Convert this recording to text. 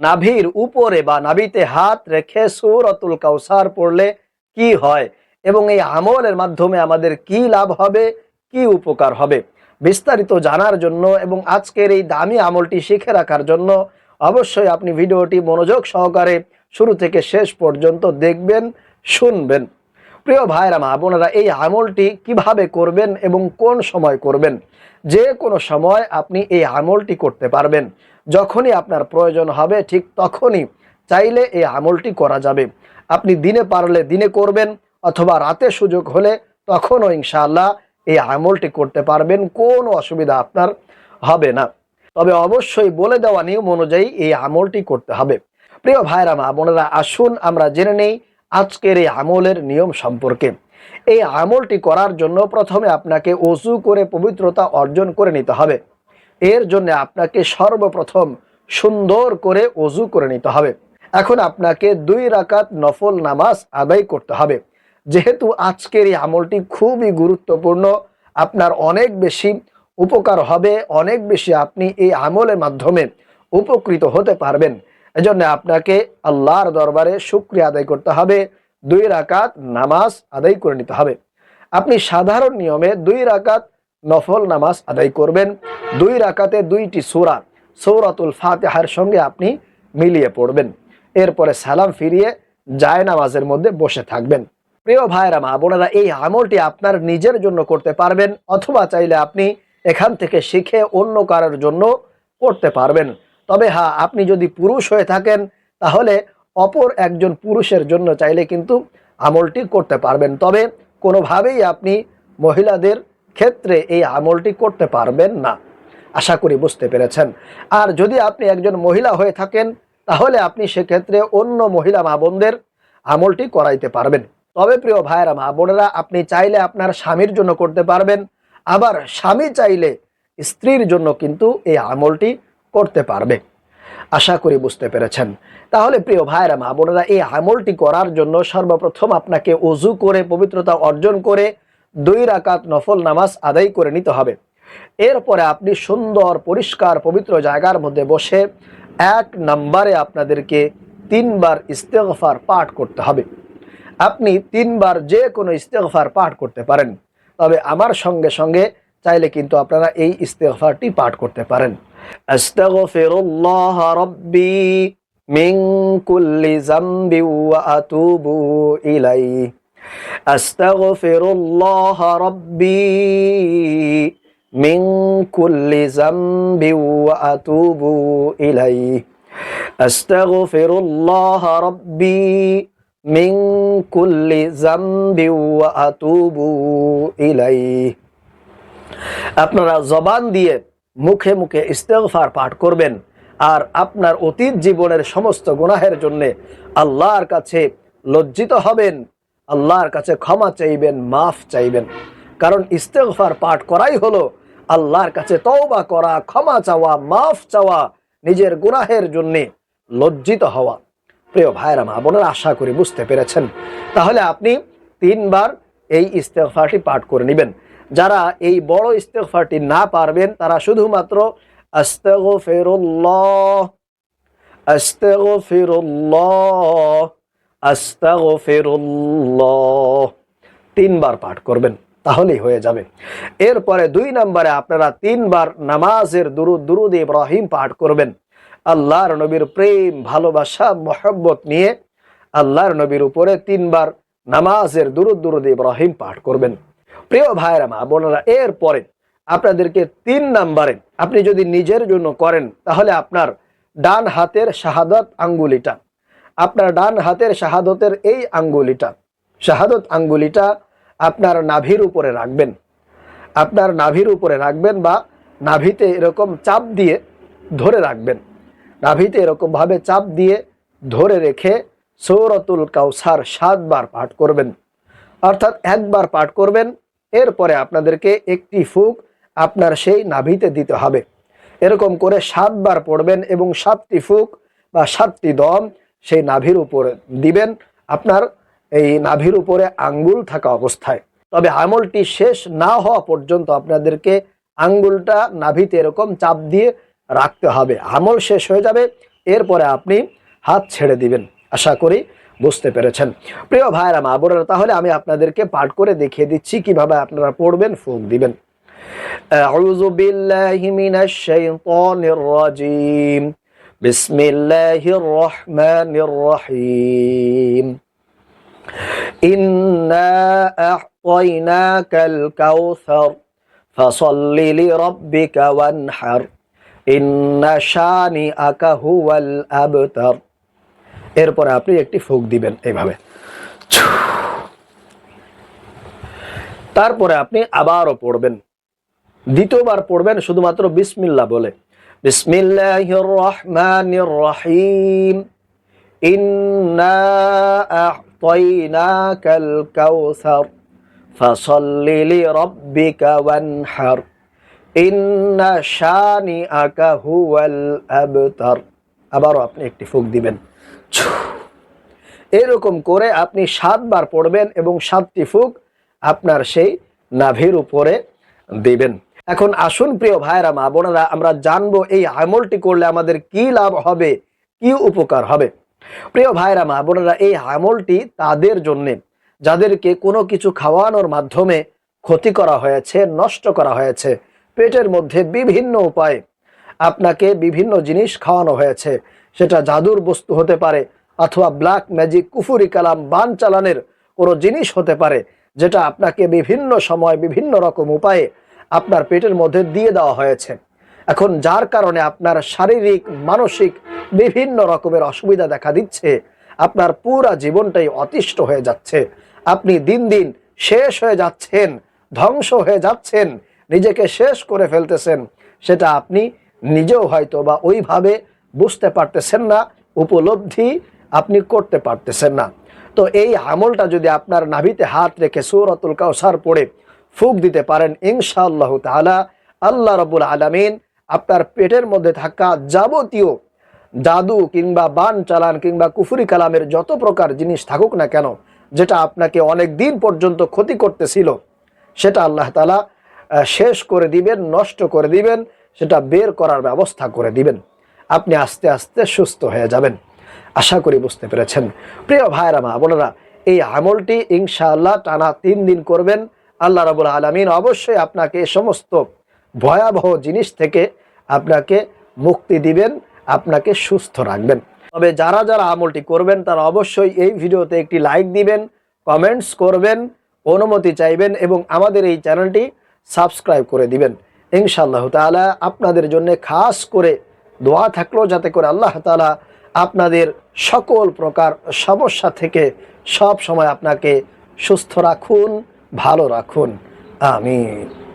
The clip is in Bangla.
নাভির উপরে বা নাভিতে হাত রেখে সুরতুল কাউসার পড়লে কি হয়? এবং এই আমলের মাধ্যমে আমাদের কি লাভ হবে? কি উপকার হবে? বিস্তারিত জানার জন্য এবং আজকের এই দামি আমলটি শিখে রাখার জন্য অবশ্যই আপনি ভিডিওটি মনোযোগ সহকারে শুরু থেকে শেষ পর্যন্ত দেখবেন, শুনবেন। প্রিয় ভাইরা মা বোনেরা, এই আমলটি কীভাবে করবেন এবং কোন সময় করবেন? যে কোনো সময় আপনি এই আমলটি করতে পারবেন। যখনই আপনার প্রয়োজন হবে, ঠিক তখনই চাইলে এই আমলটি করা যাবে। আপনি দিনে পারলে দিনে করবেন, অথবা রাতে সুযোগ হলে তখনও ইনশাআল্লাহ এই আমলটি করতে পারবেন, কোনো অসুবিধা আপনার হবে না। তবে অবশ্যই বলে দেওয়া নিয়ম অনুযায়ী এই আমলটি করতে হবে। প্রিয় ভাইরা মা বোনেরা, আসুন আমরা জেনে নেই আজকের এই আমলের নিয়ম সম্পর্কে। এই আমলটি করার জন্য প্রথমে আপনাকে অজু করে পবিত্রতা অর্জন করে নিতে হবে। এর জন্য আপনাকে সর্বপ্রথম সুন্দর করে অজু করে নিতে হবে। এখন আপনাকে দুই রাকাত নফল নামাজ আদায় করতে হবে। যেহেতু আজকের এই আমলটি খুবই গুরুত্বপূর্ণ, আপনার অনেক বেশি উপকার হবে, অনেক বেশি আপনি এই আমলের মাধ্যমে উপকৃত হতে পারবেন। এজন্য আপনাকে আল্লাহর দরবারে শুক্রিয়া আদায় করতে হবে, দুই রাকাত নামাজ আদায় করে নিতে হবে। আপনি সাধারণ নিয়মে দুই রাকাত নফল নামাজ আদায় করবেন। দুই রাকাতে দুইটি সূরা, সৌরাতুল ফাতেহার সঙ্গে আপনি মিলিয়ে পড়বেন। এরপরে সালাম ফিরিয়ে জায় নামাজের মধ্যে বসে থাকবেন। প্রিয় ভাইরা মা বোনেরা, এই আমলটি আপনার নিজের জন্য করতে পারবেন, অথবা চাইলে আপনি এখান থেকে শিখে অন্য কারোর জন্য করতে পারবেন। তবে হ্যাঁ আপনি যদি পুরুষ হয়ে থাকেন, তাহলে অপর একজন পুরুষের জন্য চাইলে কিন্তু আমলটি করতে পারবেন। তবে কোনোভাবেই আপনি মহিলাদের ক্ষেত্রে এই আমলটি করতে পারবেন না। আশা করি বুঝতে পেরেছেন। আর যদি আপনি একজন মহিলা হয়ে থাকেন, তাহলে আপনি সেক্ষেত্রে অন্য মহিলা মা বোনদের আমলটি করাইতে পারবেন। তবে প্রিয় ভাইয়েরা, মা বোনেরা, আপনি চাইলে আপনার স্বামীর জন্য করতে পারবেন। আবার স্বামী চাইলে স্ত্রীর জন্য কিন্তু এই আমলটি করতে পারবে। আশা করি বুঝতে পেরেছেন। তাহলে প্রিয় ভাইরা মা বোনেরা, এই আমলটি করার জন্য সর্বপ্রথম আপনাকে অজু করে, পবিত্রতা অর্জন করে দুই রাকাত নফল নামাজ আদায় করে নিতে হবে। এরপরে আপনি সুন্দর, পরিষ্কার, পবিত্র জায়গার মধ্যে বসে এক নম্বরে আপনাদেরকে তিনবার ইস্তেগফার পাঠ করতে হবে। আপনি তিনবার যে কোনো ইস্তেগফার পাঠ করতে পারেন। তবে আমার সঙ্গে সঙ্গে চাইলে কিন্তু আপনারা এই ইস্তেগফারটি পাঠ করতে পারেন। আস্তাগফিরুল্লাহ কুল্লি আতুবু ইলাইহি। আস্তাগফিরুল্লাহ রাব্বি মিন কুল্লি যামবি ওয়া আতুবু ইলাইহি। আস্তাগফিরুল্লাহ রাব্বি মিন কুল্লি যামবি ওয়া আতুবু ইলাইহি। আপনারা জবান দিয়ে মুখে মুখে ইস্তেগফার পাঠ করবেন আর আপনার অতীত জীবনের সমস্ত গুনাহের জন্য আল্লাহর কাছে লজ্জিত হবেন। আল্লাহর কাছে ক্ষমা চাইবেন, মাফ চাইবেন। কারণ ইস্তেগফার পাঠ করাই হলো আল্লাহর কাছে তওবা করা, ক্ষমা চাওয়া, মাফ চাওয়া, নিজের গুনাহের জন্যে লজ্জিত হওয়া। প্রিয় ভাইরা মা আশা করি বুঝতে পেরেছেন। তাহলে আপনি তিনবার এই ইস্তেগফারটি পাঠ করে নেবেন। যারা এই বড় ইস্তেগফারটি না পারবেন, তারা শুধুমাত্র আস্তাগফিরুল্লাহ আস্তাগফিরুল্লাহ তিনবার পাঠ করবেন, তাহলেই হয়ে যাবে। এরপরে দুই নম্বরে আপনারা তিনবার নামাজের দুরুদ দুরুদ ইব্রাহিম পাঠ করবেন। আল্লাহর নবীর প্রেম, ভালোবাসা, মহব্বত নিয়ে আল্লাহর নবীর উপরে তিনবার নামাজের দুরুদ দুরুদ ইব্রাহিম পাঠ করবেন। প্রিয় ভাইরা মা বোনেরা, এরপরে আপনাদেরকে তিন নাম্বারে আপনি যদি নিজের জন্য করেন, তাহলে আপনার ডান হাতের শাহাদত আঙ্গুলিটা আপনার ডান হাতের শাহাদতের এই আঙ্গুলিটা, শাহাদত আঙ্গুলিটা আপনার নাভির উপরে রাখবেন। আপনার নাভির উপরে রাখবেন বা নাভিতে এরকম চাপ দিয়ে ধরে রাখবেন। নাভিতে এরকমভাবে চাপ দিয়ে ধরে রেখে সৌরতুল কাউসার সাতবার পাঠ করবেন। অর্থাৎ একবার পাঠ করবেন, এরপরে আপনাদেরকে একটি ফুক আপনার সেই নাভিতে দিতে হবে। এরকম করে সাতবার পড়বেন এবং সাতটি ফুক বা সাতটি দম সেই নাভির উপরে দিবেন আপনার এই নাভির উপরে আঙ্গুল থাকা অবস্থায় তবে আমলটি শেষ না হওয়া পর্যন্ত আপনাদেরকে আঙ্গুলটা নাভিতে এরকম চাপ দিয়ে রাখতে হবে আমল শেষ হয়ে যাবে এরপরে আপনি হাত ছেড়ে দিবেন আশা করি বুঝতে পেরেছেন প্রিয় ভাইরা মা বোনেরা তাহলে আমি আপনাদেরকে পাঠ করে দেখিয়ে দিচ্ছি কিভাবে আপনারা পড়বেন ফুক দিবেন أعوذ بالله من الشيطان الرجيم بسم الله الرحمن الرحيم إنا أعطيناك الكوثر فصل لربك وانحر إن شانئك هو الأبتر এরপরে আপনি একটি ফুক দিবেন এইভাবে তারপরে আপনি আবারও পড়বেন দ্বিতীয়বার পড়বেন শুধুমাত্র বিসমিল্লা বলে বিসমিল্লাহির রহমানির রহিম ইন্না আ'তাইনাকাল কাউসার ফাসাল্লি লিরাব্বিকা ওয়ানহার। ইন্না শানিআকা হুয়াল আবতার। আবারও আপনি একটি ফুক দিবেন। এরকম করে আপনি সাতবার পড়বেন এবং সাতটি ফুক আপনার সেই নাভির উপরে দিবেন। এখন আসুন প্রিয় ভাইরা মা বোনেরা, আমরা জানব এই আমলটি করলে আমাদের কি লাভ হবে, কি উপকার হবে। প্রিয় ভাইরা মা বোনেরা, এই আমলটি তাদের জন্যে, যাদেরকে কোনো কিছু খাওয়ানোর মাধ্যমে ক্ষতি করা হয়েছে, নষ্ট করা হয়েছে, পেটের মধ্যে বিভিন্ন উপায়ে আপনাকে বিভিন্ন জিনিস খাওয়ানো হয়েছে, সেটা জাদুর বস্তু হতে পারে অথবা ব্ল্যাক ম্যাজিক, কুফুরি কালাম, বান চালানের কোনো জিনিস হতে পারে, যেটা আপনাকে বিভিন্ন সময় বিভিন্ন রকম উপায়ে আপনার পেটের মধ্যে দিয়ে দেওয়া হয়েছে। এখন যার কারণে আপনার শারীরিক, মানসিক বিভিন্ন রকমের অসুবিধা দেখা দিচ্ছে, আপনার পুরা জীবনটাই অতিষ্ঠ হয়ে যাচ্ছে। আপনি দিন দিন শেষ হয়ে যাচ্ছেন, ধ্বংস হয়ে যাচ্ছেন, নিজেকে শেষ করে ফেলতেছেন, সেটা আপনি নিজেও হয়তো বা ওইভাবে বুঝতে পারতেছেন না, উপলব্ধি আপনি করতে পারতেছেন না। তো এই আমলটা যদি আপনার নাভিতে হাত রেখে সৌরতুল কাউসার পড়ে ফুক দিতে পারেন ইনশাআল্লাহ তাআলা। আল্লাহ রবুল আলমিন আপনার পেটের মধ্যে থাকা যাবতীয় জাদু কিংবা বান চালান কিংবা কুফুরি কালামের যত প্রকার জিনিস থাকুক না কেন, যেটা আপনাকে অনেক দিন পর্যন্ত ক্ষতি করতেছিল, সেটা আল্লাহ তালা শেষ করে দিবেন, নষ্ট করে দিবেন, সেটা বের করার ব্যবস্থা করে দিবেন। আপনি আস্তে আস্তে সুস্থ হয়ে যাবেন। আশা করি বুঝতে পেরেছেন। প্রিয় ভাইরা মা এই আমলটি ইনশাআল্লাহ টানা তিন দিন করবেন। আল্লাহ রাবুল আলমিন অবশ্যই আপনাকে সমস্ত ভয়াবহ জিনিস থেকে আপনাকে মুক্তি দিবেন, আপনাকে সুস্থ রাখবেন। তবে যারা যারা আমলটি করবেন, তারা অবশ্যই এই ভিডিওতে একটি লাইক দিবেন, কমেন্টস করবেন, অনুমতি চাইবেন এবং আমাদের এই চ্যানেলটি সাবস্ক্রাইব করে দিবেন। ইনশাআল্লাহ তাআলা আপনাদের জন্য খাস করে দোয়া থাকল, যাতে করে আল্লাহ তাআলা আপনাদের সকল প্রকার সমস্যা থেকে সব সময় আপনাকে সুস্থ রাখুন। ভালো রাখুন। আমিন।